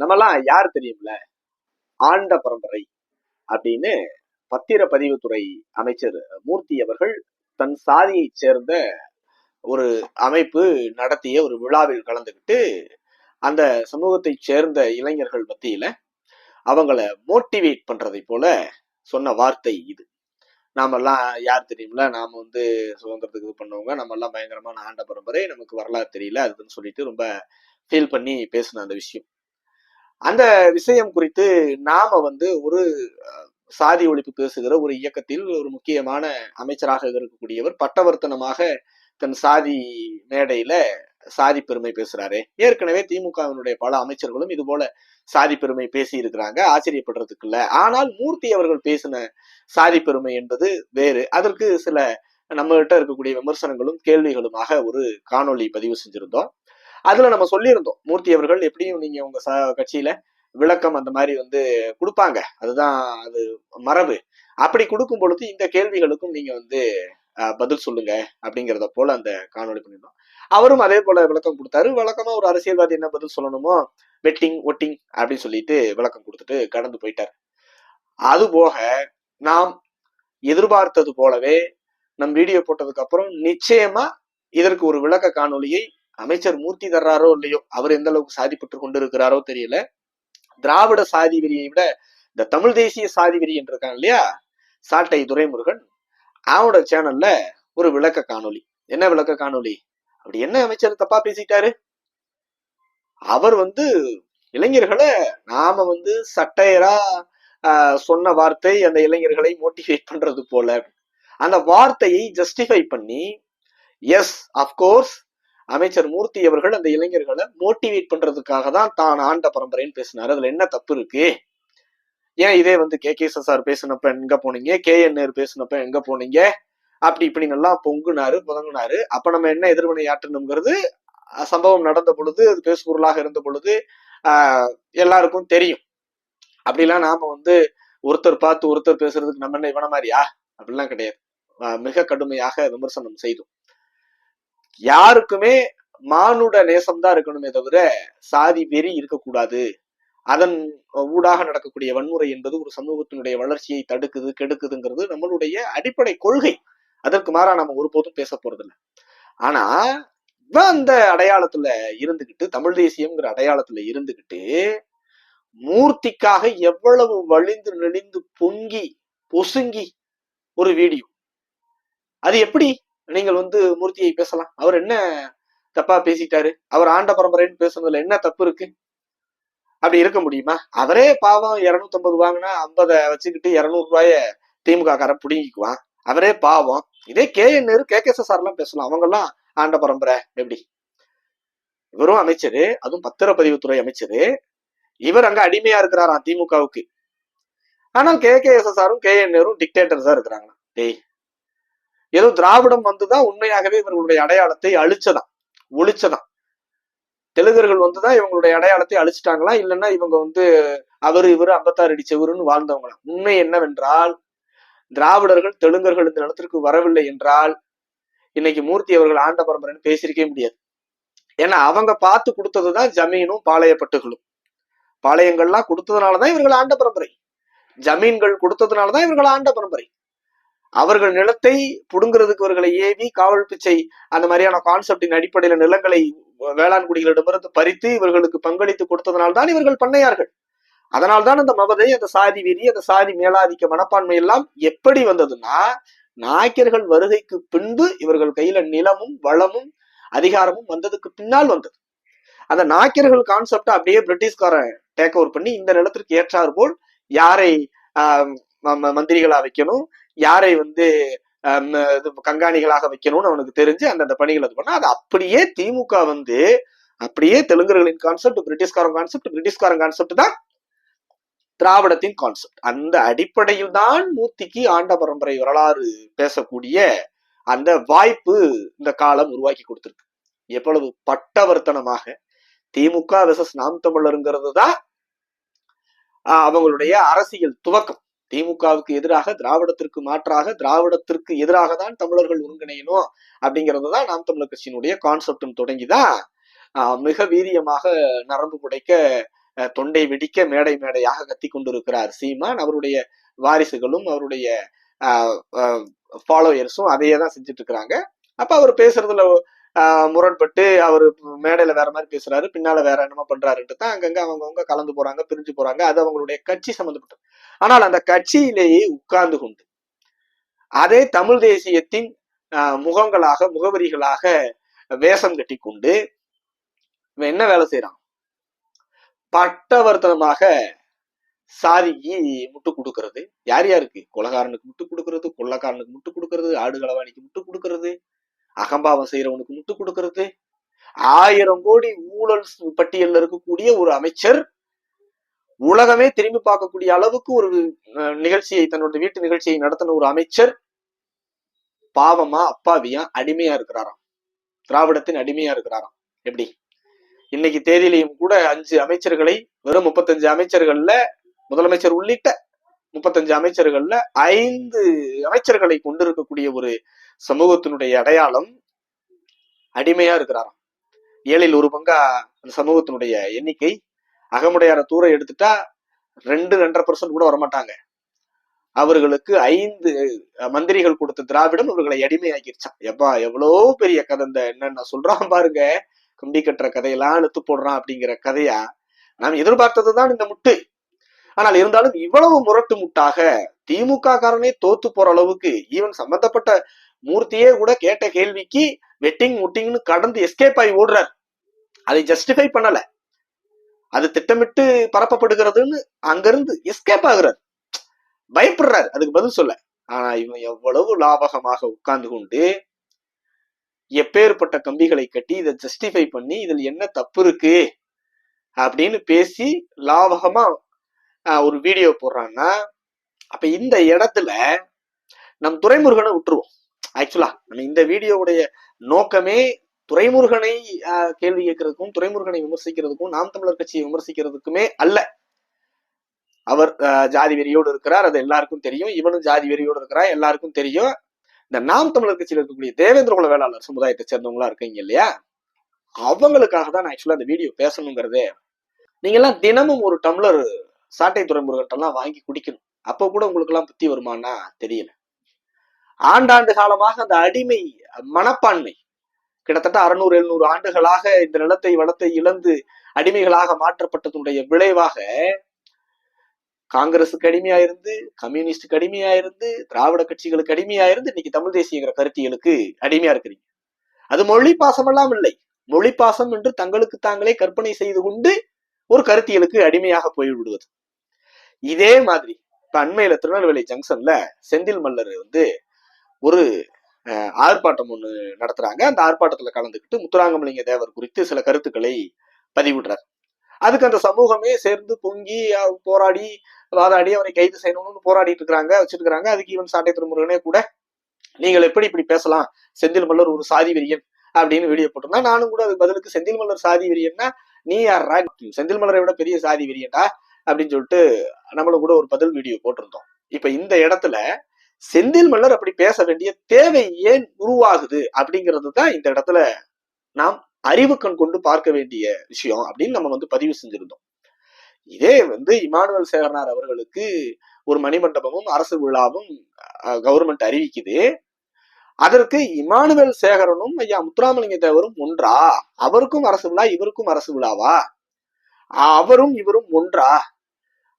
நம்மலாம் யார் தெரியும்ல? ஆண்ட பரம்பரை அப்படின்னு பத்திர பதிவுத்துறை அமைச்சர் மூர்த்தி அவர்கள் தன் சாதியை சேர்ந்த ஒரு அமைப்பு நடத்திய ஒரு விழாவில் கலந்துக்கிட்டு அந்த சமூகத்தைச் சேர்ந்த இளைஞர்கள் மத்தியில அவங்கள மோட்டிவேட் பண்றதை போல சொன்ன வார்த்தை இது. நாமெல்லாம் யார் தெரியும்ல? நாம வந்து சுதந்திரத்துக்கு இது பண்ணுவோங்க. நம்மெல்லாம் பயங்கரமான ஆண்ட பரம்பரை. நமக்கு வரலாறு தெரியல. அதுன்னு சொல்லிட்டு ரொம்ப ஃபீல் பண்ணி பேசின அந்த விஷயம். அந்த விஷயம் குறித்து நாம வந்து ஒரு சாதி ஒழிப்பு பேசுகிற ஒரு இயக்கத்தில் ஒரு முக்கியமான அமைச்சராக இருக்கக்கூடியவர் பட்டவர்த்தனமாக தன் சாதி மேடையில சாதி பெருமை பேசுறாரு. ஏற்கனவே திமுகவினுடைய பல அமைச்சர்களும் இது போல சாதி பெருமை பேசி இருக்கிறாங்க ஆச்சரியப்படுறதுக்கு இல்ல. ஆனால் மூர்த்தி அவர்கள் பேசின சாதி பெருமை என்பது வேறு. அதற்கு சில நம்மகிட்ட இருக்கக்கூடிய விமர்சனங்களும் கேள்விகளுமாக ஒரு காணொளி பதிவு செஞ்சிருந்தோம். அதுல நம்ம சொல்லியிருந்தோம். மூர்த்தி அவர்கள் எப்படியும் நீங்க உங்க ச கட்சியில விளக்கம் அந்த மாதிரி வந்து கொடுப்பாங்க. அதுதான் அது மரபு. அப்படி கொடுக்கும் பொழுது இந்த கேள்விகளுக்கும் நீங்க வந்து பதில் சொல்லுங்க அப்படிங்கிறத போல அந்த காணொலி பண்ணியிருந்தோம். அவரும் அதே போல விளக்கம் கொடுத்தாரு. வழக்கமா ஒரு அரசியல்வாதி என்ன பதில் சொல்லணுமோ வெட்டிங் ஒட்டிங் அப்படின்னு சொல்லிட்டு விளக்கம் கொடுத்துட்டு கடந்து போயிட்டார். அது போக நாம் எதிர்பார்த்தது போலவே நம் வீடியோ போட்டதுக்கு அப்புறம் நிச்சயமா இதற்கு ஒரு விளக்க காணொலியை அமைச்சர் மூர்த்தி தர்றாரோ இல்லையோ அவர் எந்த அளவுக்கு சாதிப்பட்டு கொண்டு இருக்கிறாரோ தெரியல. திராவிட சாதி வெறியை விட இந்த தமிழ் தேசிய சாதி வெறி என்று இருக்கான் இல்லையா? சாட்டை துரைமுருகன் அவனோட சேனல்ல ஒரு விளக்க காணொலி என்ன விளக்க காணொளி? அப்படி என்ன அமைச்சர் தப்பா பேசிட்டாரு? அவர் வந்து இளைஞர்களை நாம வந்து சட்டையரா ஆஹ், சொன்ன வார்த்தை அந்த இளைஞர்களை மோட்டிவேட் பண்றது போல. அந்த வார்த்தையை ஜஸ்டிஃபை பண்ணி எஸ் அப்கோர்ஸ் அமைச்சர் மூர்த்தி அவர்கள் அந்த இளைஞர்களை மோட்டிவேட் பண்றதுக்காக தான் தான் ஆண்ட பரம்பரைன்னு பேசினாரு. அதுல என்ன தப்பு இருக்கு? ஏன் இதே வந்து கே. கே. சார் பேசினப்ப எங்க போனீங்க? கே. என். நேரு பேசினப்ப எங்க போனீங்க? அப்படி இப்படி நல்லா பொங்குனாரு புதங்குனாரு. அப்ப நம்ம என்ன எதிர்வினை ஆற்றணுங்கிறது சம்பவம் நடந்த பொழுது அது பேசுபொருளாக இருந்த பொழுது ஆஹ், எல்லாருக்கும் தெரியும். அப்படிலாம் நாம வந்து ஒருத்தர் பார்த்து ஒருத்தர் பேசுறதுக்கு நம்ம என்ன இவன மாதிரியா? அப்படிலாம் கிடையாது. மிக கடுமையாக விமர்சனம் செய்தோம். யாருக்குமே மானுட நேசம்தான் இருக்கணுமே தவிர சாதி வெறி இருக்கக்கூடாது. அதன் ஊடாக நடக்கக்கூடிய வன்முறை என்பது ஒரு சமூகத்தினுடைய வளர்ச்சியை தடுக்குது கெடுக்குதுங்கிறது நம்மளுடைய அடிப்படை கொள்கை. அதற்கு மாறா நம்ம ஒருபோதும் பேச போறதில்ல. ஆனா இவன் அந்த அடையாளத்துல இருந்துகிட்டு தமிழ் தேசியம்ங்கிற அடையாளத்துல இருந்துகிட்டு மூர்த்திக்காக எவ்வளவு வழிந்து நெளிந்து பொங்கி பொசுங்கி ஒரு வீடியோ. அது எப்படி? நீங்கள் வந்து மூர்த்தியை பேசலாம். அவர் என்ன தப்பா பேசிட்டாரு? அவர் ஆண்ட பரம்பரைன்னு பேசுனதுல என்ன தப்பு இருக்கு? அப்படி இருக்க முடியுமா? அவரே பாவம் 250 வாங்கினா ஐம்பதை வச்சுக்கிட்டு இருநூறு ரூபாய திமுக காரன் புடுங்கிக்குவான். அவரே பாவம். இதே K N Nehru K K எல்லாம் பேசலாம். அவங்க எல்லாம் ஆண்ட பரம்பரை. எப்படி? இவரும் அமைச்சரு அதுவும் பத்திரப்பதிவுத்துறை அமைச்சரு. இவர் அங்க அடிமையா இருக்கிறாராம் திமுகவுக்கு. ஆனால் கே கே எஸ் எஸ் ஆரும் கே என் நேரும் டிக்டேட்டர்ஸா இருக்கிறாங்களா டேய் ஏதோ திராவிடம் வந்துதான் உண்மையாகவே இவர்களுடைய அடையாளத்தை அழிச்சதாம் ஒழிச்சதாம். தெலுங்கர்கள் வந்துதான் இவங்களுடைய அடையாளத்தை அழிச்சிட்டாங்களா? இல்லைன்னா இவங்க வந்து அவரு இவரு ஐம்பத்தாறு அடி செவருன்னு வாழ்ந்தவங்களாம். உண்மை என்னவென்றால் திராவிடர்கள் தெலுங்கர்கள் இந்த நிலத்திற்கு வரவில்லை என்றால் இன்னைக்கு மூர்த்தி அவர்கள் ஆண்ட பரம்பரைன்னு பேசியிருக்கவே முடியாது. ஏன்னா அவங்க பார்த்து கொடுத்ததுதான் ஜமீனும் பாளையப்பட்டுகளும். பாளையங்கள்லாம் கொடுத்ததுனாலதான் இவர்கள் ஆண்ட பரம்பரை. ஜமீன்கள் கொடுத்ததுனாலதான் இவர்கள் ஆண்ட பரம்பரை. அவர்கள் நிலத்தை புடுங்கிறதுக்கு இவர்களை ஏவி காவல் பிச்சை அந்த மாதிரியான கான்செப்டின் அடிப்படையில நிலங்களை வேளாண் குடிகளிடமிருந்து பறித்து இவர்களுக்கு பங்களித்து கொடுத்ததனால்தான் இவர்கள் பண்ணையார்கள். அதனால்தான் அந்த மமதை அந்த சாதி வெறி அந்த சாதி மேலாதிக்க மனப்பான்மை எல்லாம் எப்படி வந்ததுன்னா நாயக்கர்கள் வருகைக்கு பின்பு இவர்கள் கையில நிலமும் வளமும் அதிகாரமும் வந்ததுக்கு பின்னால் வந்தது. அந்த நாயக்கர்கள் கான்செப்டை அப்படியே பிரிட்டிஷ்காரன் டேக் ஓவர் பண்ணி இந்த நிலத்திற்கு ஏற்றாறு போல் யாரை ஆஹ் ம- மந்திரிகளா வைக்கணும் யாரை வந்து இது கண்காணிகளாக வைக்கணும்னு அவனுக்கு தெரிஞ்சு அந்தந்த பணிகள் அது பண்ணா அது அப்படியே திமுக வந்து அப்படியே தெலுங்கர்களின் கான்செப்ட் பிரிட்டிஷ்காரன் கான்செப்ட் பிரிட்டிஷ்காரன் கான்செப்ட் தான் திராவிடத்தின் கான்செப்ட் அந்த அடிப்படையில் தான் மூர்த்திக்கு ஆண்ட பரம்பரை வரலாறு பேசக்கூடிய அந்த வாய்ப்பு இந்த காலம் உருவாக்கி கொடுத்துருக்கு. எவ்வளவு பட்டவர்த்தனமாக திமுக விசஸ் நாம் தமிழருங்கிறது தான் அவங்களுடைய அரசியல் துவக்கம். திமுகவுக்கு எதிராக திராவிடத்திற்கு மாற்றாக திராவிடத்திற்கு எதிராக தான் தமிழர்கள் ஒருங்கிணையணும் அப்படிங்கிறது தான் நாம் தமிழர் கட்சியினுடைய கான்செப்டும் தொடங்கிதான் ஆஹ் மிக வீரியமாக நரம்பு புடைக்க அஹ், தொண்டை வெடிக்க மேடை மேடையாக கத்தி கொண்டிருக்கிறார் சீமான். அவருடைய வாரிசுகளும் அவருடைய ஃபாலோயர்ஸும் அதையே தான் செஞ்சுட்டு இருக்கிறாங்க. அப்ப அவர் பேசுறதுல முரண்பட்டு அவர் மேடையில வேற மாதிரி பேசுறாரு பின்னால வேற என்னமோ பண்றாருன்ட்டு தான் அங்கங்க அவங்கவங்க கலந்து போறாங்க பிரிஞ்சு போறாங்க. அது அவங்களுடைய கட்சி சம்பந்தப்பட்டது. ஆனால் அந்த கட்சியிலேயே உட்கார்ந்து கொண்டு அதே தமிழ் தேசியத்தின் ஆஹ், முகங்களாக முகவரிகளாக வேஷம் கட்டி கொண்டு என்ன வேலை செய்யறான் பட்டவர்த்தனமாக சாதிக்கு முட்டு கொடுக்கறது. யார் யாருக்கு? கொலகாரனுக்கு முட்டு கொடுக்கறது கொள்ளக்காரனுக்கு முட்டு கொடுக்கறது ஆடு களவாணிக்கு முட்டு கொடுக்கறது. அகம்பாவம் செய்யறவனுக்கு முட்டு கொடுக்கறது? ஆயிரம் கோடி ஊழல் பட்டியல்ல இருக்கக்கூடிய ஒரு அமைச்சர் உலகமே திரும்பி பார்க்கக்கூடிய அளவுக்கு ஒரு நிகழ்ச்சியை தன்னோட வீட்டு நிகழ்ச்சியை நடத்தின ஒரு அமைச்சர் பாவமா அப்பாவியா அடிமையா இருக்கிறாராம். திராவிடத்தின் அடிமையா இருக்கிறாராம். எப்படி? இன்னைக்கு தேதியிலையும் கூட அஞ்சு அமைச்சர்களை வெறும் முப்பத்தஞ்சு அமைச்சர்கள்ல முதலமைச்சர் உள்ளிட்ட முப்பத்தஞ்சு அமைச்சர்கள்ல ஐந்து அமைச்சர்களை கொண்டிருக்கக்கூடிய ஒரு சமூகத்தினுடைய அடையாளம் அடிமையா இருக்கிறாராம். ஏழில் ஒரு பங்கா அந்த சமூகத்தினுடைய எண்ணிக்கை அகமுடையார தூர எடுத்துட்டா ரெண்டு ரெண்டரை பர்சன்ட் கூட வரமாட்டாங்க. அவர்களுக்கு ஐந்து மந்திரிகள் கொடுத்த திராவிடம் அவர்களை அடிமையாக்கிருச்சான் எப்பா எவ்வளோ பெரிய கதை இந்த என்னென்ன சொல்றான் பாருங்க. கம்பி கட்டுற கதையெல்லாம் இழுத்து போடுறான் அப்படிங்கிற கதையா நாம் எதிர்பார்த்ததுதான் இந்த முட்டு. ஆனால் இருந்தாலும் இவ்வளவு முரட்டு முட்டாக திமுக காரனே தோத்து போற அளவுக்கு ஈவன் சம்பந்தப்பட்ட மூர்த்தியே கூட கேட்ட கேள்விக்கு வெட்டிங் முட்டிங்னு கடந்து எஸ்கேப் ஆகி ஓடுறார். அதை ஜஸ்டிஃபை பண்ணல. அது திட்டமிட்டு பரப்பப்படுகிறதுன்னு அங்கிருந்து எஸ்கேப் ஆகுறார். பயப்படுறாரு. அதுக்கு பதில் சொல்ல. ஆனா இவன் எவ்வளவு லாபகமாக உட்கார்ந்து கொண்டு எப்பேற்பட்ட கம்பிகளை கட்டி இதை ஜஸ்டிஃபை பண்ணி இதில் என்ன தப்பு இருக்கு அப்படின்னு பேசி லாபகமா ஒரு வீடியோ போடுறான்னா அப்ப இந்த இடத்துல நம் துரைமுருகனை விட்டுருவோம். ஆக்சுவலா நம்ம இந்த வீடியோவுடைய நோக்கமே துறைமுருகனை ஆஹ், கேள்வி கேட்கறதுக்கும் துரைமுருகனை விமர்சிக்கிறதுக்கும் நாம் தமிழர் கட்சியை விமர்சிக்கிறதுக்குமே அல்ல. அவர் ஜாதி வெறியோடு இருக்கிறார் அது எல்லாருக்கும் தெரியும். இவனும் ஜாதி வெறியோடு இருக்கிறார் எல்லாருக்கும் தெரியும். இந்த நாம் தமிழர் கட்சியில் இருக்கக்கூடிய தேவேந்திர குல வேளாளர் சமுதாயத்தை சேர்ந்தவங்களா இருக்கீங்க இல்லையா? அவங்களுக்காக தான் நான் ஆக்சுவலா இந்த வீடியோ பேசணுங்கிறதே. நீங்க எல்லாம் தினமும் ஒரு டம்ளர் சாட்டை துறைமுருகட்டெல்லாம் வாங்கி குடிக்கணும். அப்ப கூட உங்களுக்கு எல்லாம் புத்தி வருமானா? தெரியல. ஆண்டாண்டு காலமாக அந்த அடிமை மனப்பான்மை கிட்டத்தட்ட அறுநூறு எழுநூறு ஆண்டுகளாக இந்த நிலத்தை வளத்தை இழந்து அடிமைகளாக மாற்றப்பட்டதுடைய விளைவாக காங்கிரஸுக்கு அடிமையா இருந்து கம்யூனிஸ்டுக்கு அடிமையா இருந்து திராவிட கட்சிகளுக்கு அடிமையா இருந்து இன்னைக்கு தமிழ் தேசியங்கிற கருத்தியலுக்கு அடிமையா இருக்கிறீங்க. அது மொழி பாசமெல்லாம் இல்லை. மொழி பாசம் என்று தங்களுக்கு தாங்களே கற்பனை செய்து கொண்டு ஒரு கருத்தியலுக்கு அடிமையாக போய்விடுவது இதே மாதிரி இப்ப அண்மையில திருநெல்வேலி ஜங்ஷன்ல செந்தில் மல்லர் வந்து ஒரு ஆர்ப்பாட்டம் ஒன்று நடத்துறாங்க. அந்த ஆர்ப்பாட்டத்தில் கலந்துக்கிட்டு முத்துராங்கமலிங்க தேவர் குறித்து சில கருத்துக்களை பதிவிடுறார். அதுக்கு அந்த சமூகமே சேர்ந்து பொங்கி போராடி வாதாடி அவரை கைது செய்யணும்னு போராடிட்டு இருக்கிறாங்க வச்சிருக்கிறாங்க அதுக்கு இவன் சாட்டை திருமுருகனே கூட நீங்கள் எப்படி இப்படி பேசலாம்? செந்தில் மல்லர் ஒரு சாதி வெறியன் அப்படின்னு வீடியோ போட்டிருந்தா நானும் கூட அதுக்கு பதிலுக்கு செந்தில் மல்லர் சாதி வெறியன்னா நீ யாரா? செந்தில் மலரை விட பெரிய சாதி வெறியண்டா அப்படின்னு சொல்லிட்டு நம்மளும் கூட ஒரு பதில் வீடியோ போட்டிருந்தோம். இப்ப இந்த இடத்துல செந்தில் மல்லர் அப்படி பேச வேண்டிய தேவை ஏன் உருவாகுது அப்படிங்கிறது தான் இந்த இடத்துல நாம் அறிவுக்கண் கொண்டு பார்க்க வேண்டிய விஷயம் அப்படின்னு நம்ம வந்து பதிவு செஞ்சிருந்தோம். இதே வந்து இமானுவல் சேகரனார் அவர்களுக்கு ஒரு மணிமண்டபமும் அரசு விழாவும் கவர்மெண்ட் அறிவிக்குது. அதற்கு இமானுவேல் சேகரனும் ஐயா முத்துராமலிங்க தேவரும் ஒன்றா? அவருக்கும் அரசு விழா இவருக்கும் அரசு விழாவா? அவரும் இவரும் ஒன்றா?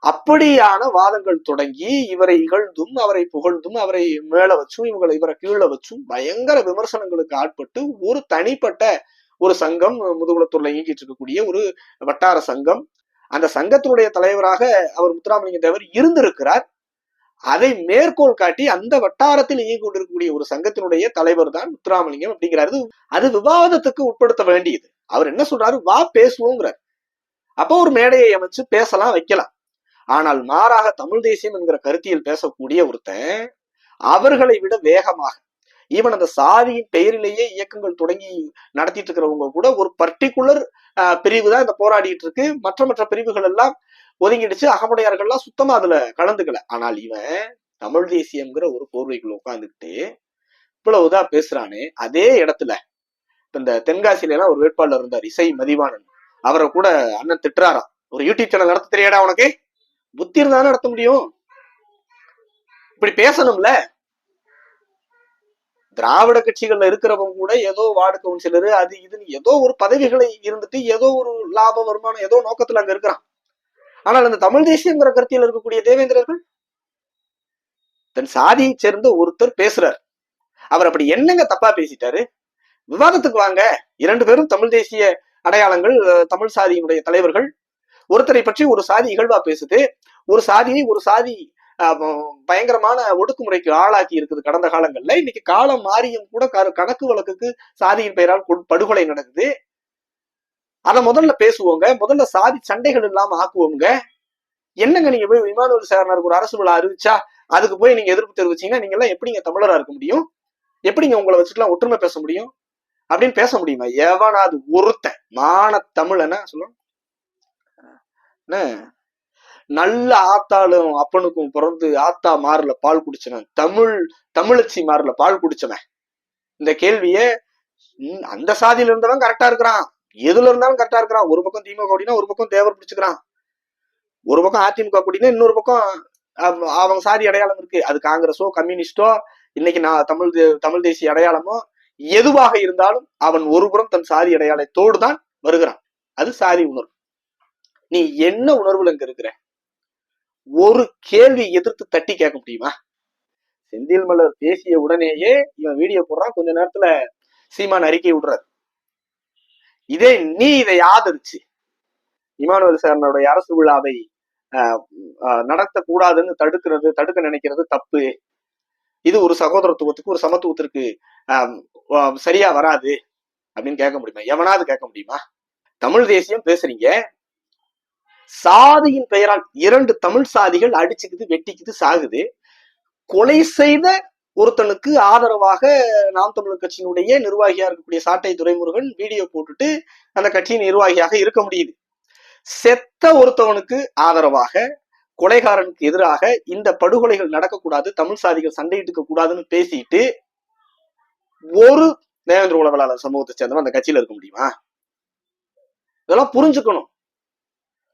அப்படியான வாதங்கள் தொடங்கி இவரை இகழ்ந்தும் அவரை புகழ்ந்தும் அவரை மேல வச்சும் இவங்களை இவரை கீழே வச்சும் பயங்கர விமர்சனங்களுக்கு ஆட்பட்டு ஒரு தனிப்பட்ட ஒரு சங்கம் முதுகுளத்தூர்ல இயங்கிட்டு இருக்கக்கூடிய ஒரு வட்டார சங்கம். அந்த சங்கத்தினுடைய தலைவராக அவர் முத்துராமலிங்க தேவர் இருந்திருக்கிறார். அதை மேற்கோள் காட்டி அந்த வட்டாரத்தில் இயங்கி கொண்டிருக்கக்கூடிய ஒரு சங்கத்தினுடைய தலைவர் தான் முத்துராமலிங்கம் அப்படிங்கிறாரு. அது விவாதத்துக்கு உட்படுத்த வேண்டியது. அவர் என்ன சொல்றாரு? வா பேசுவோங்கிறார். அப்போ ஒரு மேடையை அமைச்சு பேசலாம் வைக்கலாம். ஆனால் மாறாக தமிழ் தேசியம் என்கிற கருத்தியில் பேசக்கூடிய ஒருத்தன் அவர்களை விட வேகமாக ஈவன் அந்த சாதியின் பெயரிலேயே இயக்கங்கள் தொடங்கி நடத்திட்டு இருக்கிறவங்க கூட ஒரு பர்டிகுலர் பிரிவு தான் இந்த போராடிட்டு இருக்கு. மற்ற மற்ற பிரிவுகள் எல்லாம் ஒதுங்கிடுச்சு. அகமுடையார்கள்லாம் சுத்தமா அதுல கலந்துக்கல. ஆனால் இவன் தமிழ் தேசியம்ங்கிற ஒரு போர்வைக்குள்ள உட்காந்துக்கிட்டு இவ்வளவுதான் பேசுறானே. அதே இடத்துல இந்த தென்காசியில எல்லாம் ஒரு வேட்பாளர் இருந்தார் இசை மதிவாணன். அவரை கூட அண்ணன் திட்டுறாராம். ஒரு யூடியூப் சேனல் நடத்த தெரியாடா உனக்கு? புத்தி இருந்தா நடத்த முடியும்? இப்படி பேசணும்ல? திராவிட கட்சிகள்ல இருக்கிறவங்க கூட ஏதோ வார்டு கவுன்சிலரு அது இதுன்னு ஏதோ ஒரு பதவிகளை இருந்துட்டு ஏதோ ஒரு லாப வருமானம் ஏதோ நோக்கத்துல அங்க இருக்கிறான். ஆனால் அந்த தமிழ் தேசியங்கிற கருத்தியில் இருக்கக்கூடிய தேவேந்திரர்கள் தன் சாதியை சேர்ந்த ஒருத்தர் பேசுறார். அவர் அப்படி என்னங்க தப்பா பேசிட்டாரு? விவாதத்துக்கு வாங்க. இரண்டு பேரும் தமிழ் தேசிய அடையாளங்கள் தமிழ் சாதியினுடைய தலைவர்கள். ஒருத்தரை பற்றி ஒரு சாதி இகழ்வா பேசுது ஒரு சாதியை ஒரு சாதி பயங்கரமான ஒடுக்குமுறைக்கு ஆளாக்கி இருக்குது கடந்த காலங்கள்ல. இன்னைக்கு காலம் மாறியும் கூட கரு- கணக்கு வழக்குக்கு சாதியின் பெயரால் படுகொலை நடக்குது. அதை முதல்ல பேசுவோங்க. முதல்ல சாதி சண்டைகள் இல்லாம ஆக்குவோங்க. என்னங்க நீங்க போய் விமானூர் சேர்னருக்கு ஒரு அரசு விழா அறிவிச்சா அதுக்கு போய் நீங்க எதிர்ப்பு தெரிவிச்சீங்கன்னா நீங்க எல்லாம் எப்படிங்க தமிழரா இருக்க முடியும்? எப்படிங்க உங்களை வச்சுட்டுலாம் ஒற்றுமை பேச முடியும்? அப்படின்னு பேச முடியுமா? எவனாவது ஒருத்தன் மான தமிழன சொல்லணும் நல்ல ஆத்தாளும் அப்பனுக்கும் பிறந்து ஆத்தா மாறுல பால் குடிச்சவன். தமிழ் தமிழச்சி மாறுல பால் குடிச்சவன். இந்த கேள்விய அந்த சாதியில இருந்தவன் கரெக்டா இருக்கிறான். எதுல இருந்தாலும் கரெக்டா இருக்கிறான். ஒரு பக்கம் திமுக அப்படின்னா ஒரு பக்கம் தேவர் பிடிச்சுக்கிறான். ஒரு பக்கம் அதிமுக அப்படின்னா இன்னொரு பக்கம் அவங்க சாதி அடையாளம் இருக்கு. அது காங்கிரஸோ கம்யூனிஸ்டோ இன்னைக்கு நான் தமிழ் தே- தமிழ் தேசிய அடையாளமோ எதுவாக இருந்தாலும் அவன் ஒருபுறம் தன் சாதி அடையாளத்தோடு தான் வருகிறான். அது சாதி உணர்வு. நீ என்ன உணர்வுல இங்க இருக்கிற? ஒரு கேள்வி எதிர்த்து தட்டி கேட்க முடியுமா? செந்தில் மலர் பேசிய உடனேயே இவன் வீடியோ போடுறான். கொஞ்ச நேரத்துல சீமான் அறிக்கை விடுறாரு. இதே நீ இதை ஆதரிச்சு. இமானுவல் சாரனுடைய அரசு விழாவை நடத்தக்கூடாதுன்னு தடுக்கிறது தடுக்க நினைக்கிறது தப்பு. இது ஒரு சகோதரத்துவத்துக்கு ஒரு சமத்துவத்திற்கு ஆஹ், சரியா வராது அப்படின்னு கேட்க முடியுமா? எவனாவது கேட்க முடியுமா? தமிழ் தேசியம் பேசுறீங்க. சாதியின் பெயரால் இரண்டு தமிழ் சாதிகள் அடிச்சுக்குது வெட்டிக்குது சாகுது. கொலை செய்த ஒருத்தனுக்கு ஆதரவாக நாம் தமிழர் கட்சியினுடைய நிர்வாகியா இருக்கக்கூடிய சாட்டை துரைமுருகன் வீடியோ போட்டுட்டு அந்த கட்சியின் நிர்வாகியாக இருக்க முடியுது. செத்த ஒருத்தவனுக்கு ஆதரவாக கொலைகாரனுக்கு எதிராக இந்த படுகொலைகள் நடக்கக்கூடாது தமிழ் சாதிகள் சண்டையிட்டுக்க கூடாதுன்னு பேசிட்டு ஒரு தேவேந்திர உளவியலாளர் சமூகத்தை சேர்ந்தவன் அந்த கட்சியில இருக்க முடியுமா? இதெல்லாம் புரிஞ்சுக்கணும்.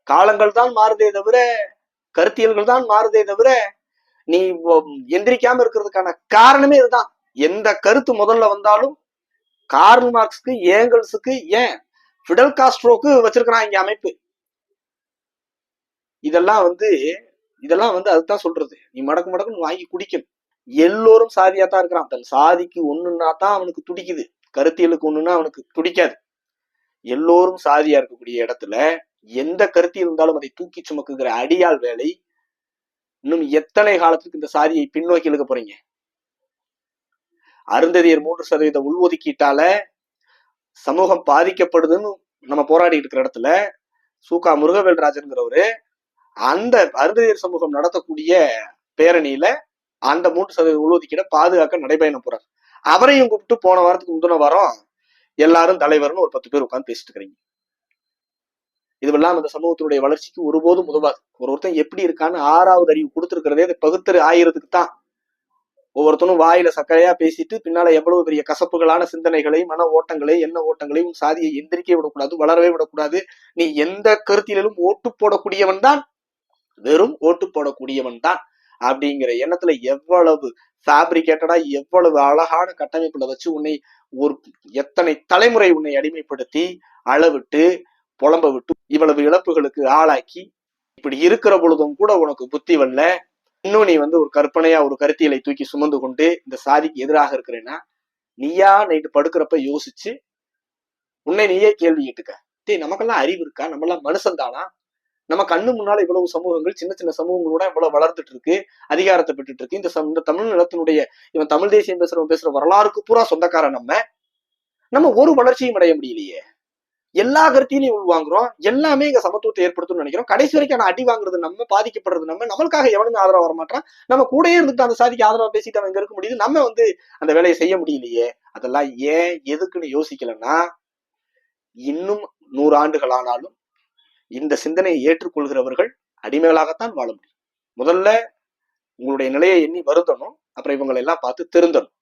காலங்கள் தான் மாறுதே தவிர கருத்தியல்கள் தான் மாறுதே தவிர நீ எந்திரிக்காம இருக்கிறதுக்கான காரணமே இதுதான். எந்த கருத்து முதல்ல வந்தாலும் கார்ல் மார்க்ஸ்க்கு ஏங்கல்ஸுக்கு ஏன்? ஃபிடல் காஸ்ட்ரோக்கு வச்சிருக்கிறான் இங்க அமைப்பு. இதெல்லாம் வந்து இதெல்லாம் வந்து அதுதான் சொல்றது. நீ மடக்கு மடக்குன்னு வாங்கி குடிக்கணும். எல்லோரும் சாதியா தான் இருக்கிறான். தன் சாதிக்கு ஒண்ணுன்னா தான் அவனுக்கு துடிக்குது. கருத்தியலுக்கு ஒண்ணுன்னா அவனுக்கு துடிக்காது. எல்லோரும் சாதியா இருக்கக்கூடிய இடத்துல எந்த கருத்து இருந்தாலும் அதை தூக்கி சுமக்குகிற அடியாள் வேலை. இன்னும் எத்தனை காலத்துக்கு இந்த சாதியை பின்னோக்கி இழுக்க போறீங்க? அருந்ததியர் மூன்று சதவீத உள்ஒதுக்கீட்டால சமூகம் பாதிக்கப்படுதுன்னு நம்ம போராடிட்டு இருக்கிற இடத்துல சூகா முருகவேல்ராஜன்கிறவரு அந்த அருந்ததியர் சமூகம் நடத்தக்கூடிய பேரணியில அந்த மூன்று சதவீத உள்ஒதுக்கீட பாதுகாக்க நடைபயணம் போறார். அவரையும் கூப்பிட்டு போன வாரத்துக்கு முந்தின வாரம் எல்லாரும் தலைவர்னு ஒரு பத்து பேர் உட்கார்ந்து பேசிட்டு இருக்கிறீங்க. இதுவெல்லாம் அந்த சமூகத்தினுடைய வளர்ச்சிக்கு ஒருபோதும் உதவாது. ஒரு ஒருத்தன் எப்படி இருக்கான்னு ஆறாவது அறிவு கொடுத்துருக்கிறதே அது பகுத்தறிவு ஆயிரத்துக்கு தான். ஒவ்வொருத்தனும் வாயில சக்கரையா பேசிட்டு பின்னால எவ்வளவு பெரிய கசப்புகளான சிந்தனைகளை மன ஓட்டங்களை எண்ண ஓட்டங்களை உன் சாதியை எந்திரிக்க விடக்கூடாது வளரவே விடக்கூடாது. நீ எந்த கருத்திலும் ஓட்டு போடக்கூடியவன் தான். வெறும் ஓட்டு போடக்கூடியவன் தான் அப்படிங்கிற எண்ணத்துல எவ்வளவு ஃபேப்ரிகேட்டடா எவ்வளவு அழகான கட்டமைப்புல வச்சு உன்னை ஒரு எத்தனை தலைமுறை உன்னை அடிமைப்படுத்தி அளவிட்டு புலம்ப விட்டு இவ்வளவு இழப்புகளுக்கு ஆளாக்கி இப்படி இருக்கிற பொழுதும் கூட உனக்கு புத்தி வரல. இன்னும் நீ வந்து ஒரு கற்பனையா ஒரு கருத்தியலை தூக்கி சுமந்து கொண்டு இந்த சாதிக்கு எதிராக இருக்கிறேன்னா நீயா நைட்டு படுக்கிறப்ப யோசிச்சு உன்னை நீயே கேள்வி கேட்டுக்க. டேய் நமக்கெல்லாம் அறிவு இருக்கா? நம்மெல்லாம் மனுஷன் தானா நம்ம கண்ணு முன்னால இவ்வளவு சமூகங்கள் சின்ன சின்ன சமூகங்களோட இவ்வளவு வளர்ந்துட்டு இருக்கு அதிகாரத்தை பெற்றுட்டு இருக்கு. இந்த இந்த தமிழ் நிலத்தினுடைய இவன் தமிழ் தேசியம் பேசுறவன் பேசுற வரலாறுக்கு பூரா சொந்தக்காரன் நம்ம. நம்ம ஒரு வளர்ச்சியும் அடைய முடியலையே. எல்லா கருத்திலையும் உள்வாங்குறோம் எல்லாமே இங்க சமத்துவத்தை ஏற்படுத்தும்னு நினைக்கிறோம். கடைசி வரைக்கும் அடி வாங்குறது நம்ம பாதிக்கப்படுறது நம்ம. நம்மளுக்காக எவனுமே ஆதரவு வர மாட்டான் நம்ம கூடயே இருந்துட்டு அந்த சாதிக்கு ஆதரவா பேசிட்டு அவன் இங்க இருக்க முடியுது. நம்ம வந்து அந்த வேலையை செய்ய முடியலையே. அதெல்லாம் ஏன் எதுக்குன்னு யோசிக்கலன்னா இன்னும் நூறு ஆண்டுகள் ஆனாலும் இந்த சிந்தனையை ஏற்றுக்கொள்கிறவர்கள் அடிமைகளாகத்தான் வாழ முடியும். முதல்ல உங்களுடைய நிலையை எண்ணி வருந்தணும் அப்புறம் இவங்களை எல்லாம் பார்த்து திருந்தணும்.